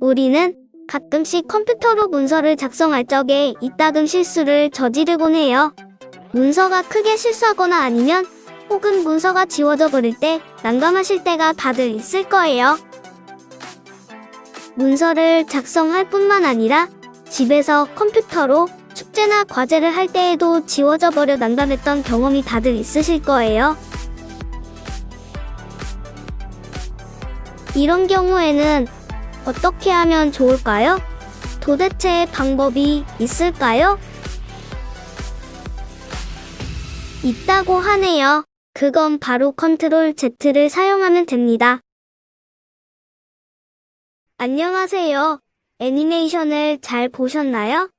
우리는 가끔씩 컴퓨터로 문서를 작성할 적에 이따금 실수를 저지르곤 해요. 문서가 크게 실수하거나 아니면 혹은 문서가 지워져 버릴 때 난감하실 때가 다들 있을 거예요. 문서를 작성할 뿐만 아니라 집에서 컴퓨터로 숙제나 과제를 할 때에도 지워져 버려 난감했던 경험이 다들 있으실 거예요. 이런 경우에는 어떻게 하면 좋을까요? 도대체 방법이 있을까요? 있다고 하네요. 그건 바로 컨트롤 Z를 사용하면 됩니다. 안녕하세요. 애니메이션을 잘 보셨나요?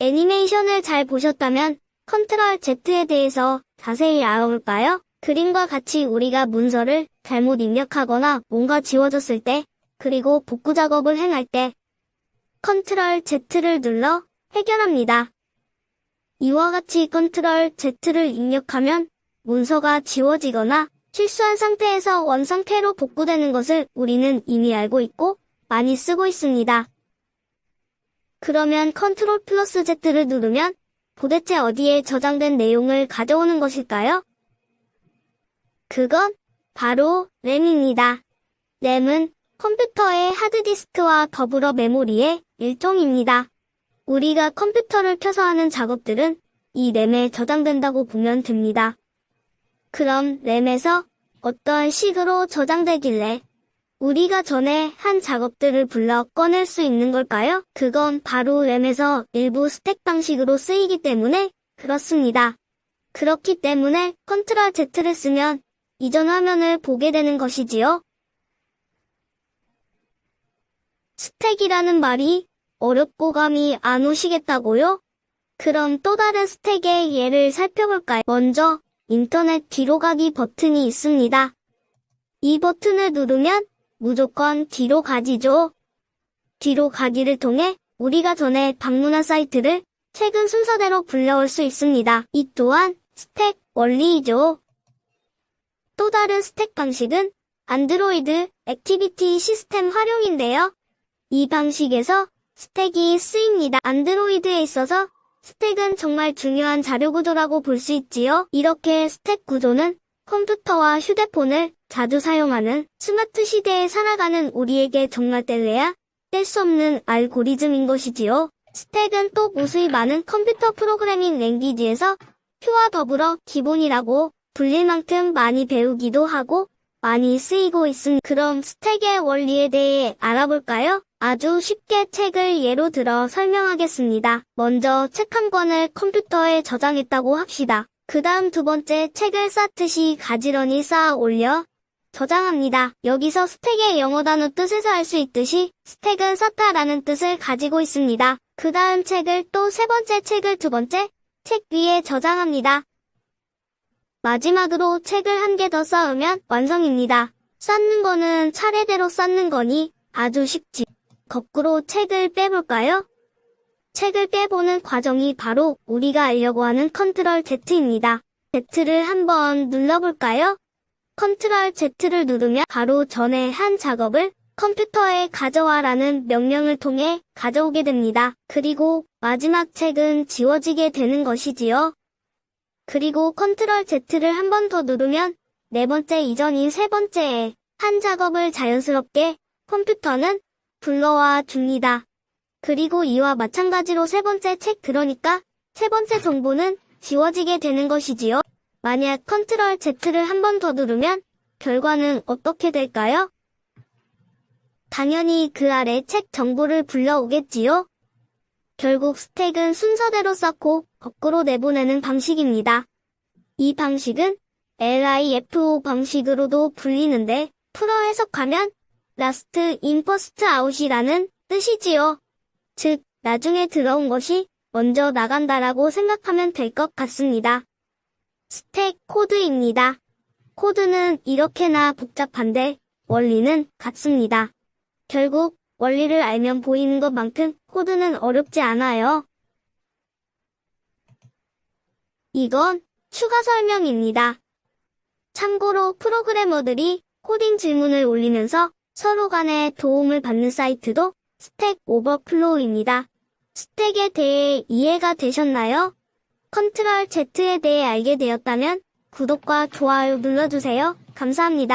애니메이션을 잘 보셨다면 컨트롤 Z에 대해서 자세히 알아볼까요? 그림과 같이 우리가 문서를 잘못 입력하거나 뭔가 지워졌을 때, 그리고 복구 작업을 행할 때 컨트롤 Z를 눌러 해결합니다. 이와 같이 컨트롤 Z를 입력하면 문서가 지워지거나 실수한 상태에서 원상태로 복구되는 것을 우리는 이미 알고 있고 많이 쓰고 있습니다. 그러면 컨트롤 플러스 Z를 누르면 도대체 어디에 저장된 내용을 가져오는 것일까요? 그건 바로 램입니다. 램은 컴퓨터의 하드디스크와 더불어 메모리의 일종입니다. 우리가 컴퓨터를 켜서 하는 작업들은 이 램에 저장된다고 보면 됩니다. 그럼 램에서 어떤 식으로 저장되길래 우리가 전에 한 작업들을 불러 꺼낼 수 있는 걸까요? 그건 바로 램에서 일부 스택 방식으로 쓰이기 때문에 그렇습니다. 그렇기 때문에 컨트롤 Z를 쓰면 이전 화면을 보게 되는 것이지요. 스택이라는 말이 어렵고 감이 안 오시겠다고요? 그럼 또 다른 스택의 예를 살펴볼까요? 먼저 인터넷 뒤로 가기 버튼이 있습니다. 이 버튼을 누르면 무조건 뒤로 가지죠. 뒤로 가기를 통해 우리가 전에 방문한 사이트를 최근 순서대로 불러올 수 있습니다. 이 또한 스택 원리이죠. 또 다른 스택 방식은 안드로이드 액티비티 시스템 활용인데요. 이 방식에서 스택이 쓰입니다. 안드로이드에 있어서 스택은 정말 중요한 자료 구조라고 볼 수 있지요. 이렇게 스택 구조는 컴퓨터와 휴대폰을 자주 사용하는 스마트 시대에 살아가는 우리에게 정말 뗄래야 뗄 수 없는 알고리즘인 것이지요. 스택은 또 무수히 많은 컴퓨터 프로그래밍 랭귀지에서 표와 더불어 기본이라고 불릴 만큼 많이 배우기도 하고 많이 쓰이고 있습니다. 그럼 스택의 원리에 대해 알아볼까요? 아주 쉽게 책을 예로 들어 설명하겠습니다. 먼저 책 한 권을 컴퓨터에 저장했다고 합시다. 그 다음 두 번째 책을 쌓듯이 가지런히 쌓아 올려 저장합니다. 여기서 스택의 영어 단어 뜻에서 알 수 있듯이 스택은 쌓다라는 뜻을 가지고 있습니다. 그 다음 책을 또 세 번째 책을 두 번째 책 위에 저장합니다. 마지막으로 책을 한 개 더 쌓으면 완성입니다. 쌓는 거는 차례대로 쌓는 거니 아주 쉽지. 거꾸로 책을 빼볼까요? 책을 빼보는 과정이 바로 우리가 알려고 하는 컨트롤 Z입니다. Z를 한번 눌러볼까요? 컨트롤 Z를 누르면 바로 전에 한 작업을 컴퓨터에 가져와라는 명령을 통해 가져오게 됩니다. 그리고 마지막 책은 지워지게 되는 것이지요. 그리고 컨트롤 Z를 한 번 더 누르면 네 번째 이전인 세 번째에 한 작업을 자연스럽게 컴퓨터는 불러와 줍니다. 그리고 이와 마찬가지로 세 번째 책 그러니까 세 번째 정보는 지워지게 되는 것이지요. 만약 컨트롤 Z를 한 번 더 누르면 결과는 어떻게 될까요? 당연히 그 아래 책 정보를 불러오겠지요. 결국 스택은 순서대로 쌓고 거꾸로 내보내는 방식입니다. 이 방식은 LIFO 방식으로도 불리는데 풀어 해석하면 last in first out이라는 뜻이지요. 즉, 나중에 들어온 것이 먼저 나간다라고 생각하면 될 것 같습니다. 스택 코드입니다. 코드는 이렇게나 복잡한데 원리는 같습니다. 결국 원리를 알면 보이는 것만큼 코드는 어렵지 않아요. 이건 추가 설명입니다. 참고로 프로그래머들이 코딩 질문을 올리면서 서로 간의 도움을 받는 사이트도 스택 오버플로우입니다. 스택에 대해 이해가 되셨나요? 컨트롤 Z에 대해 알게 되었다면 구독과 좋아요 눌러주세요. 감사합니다.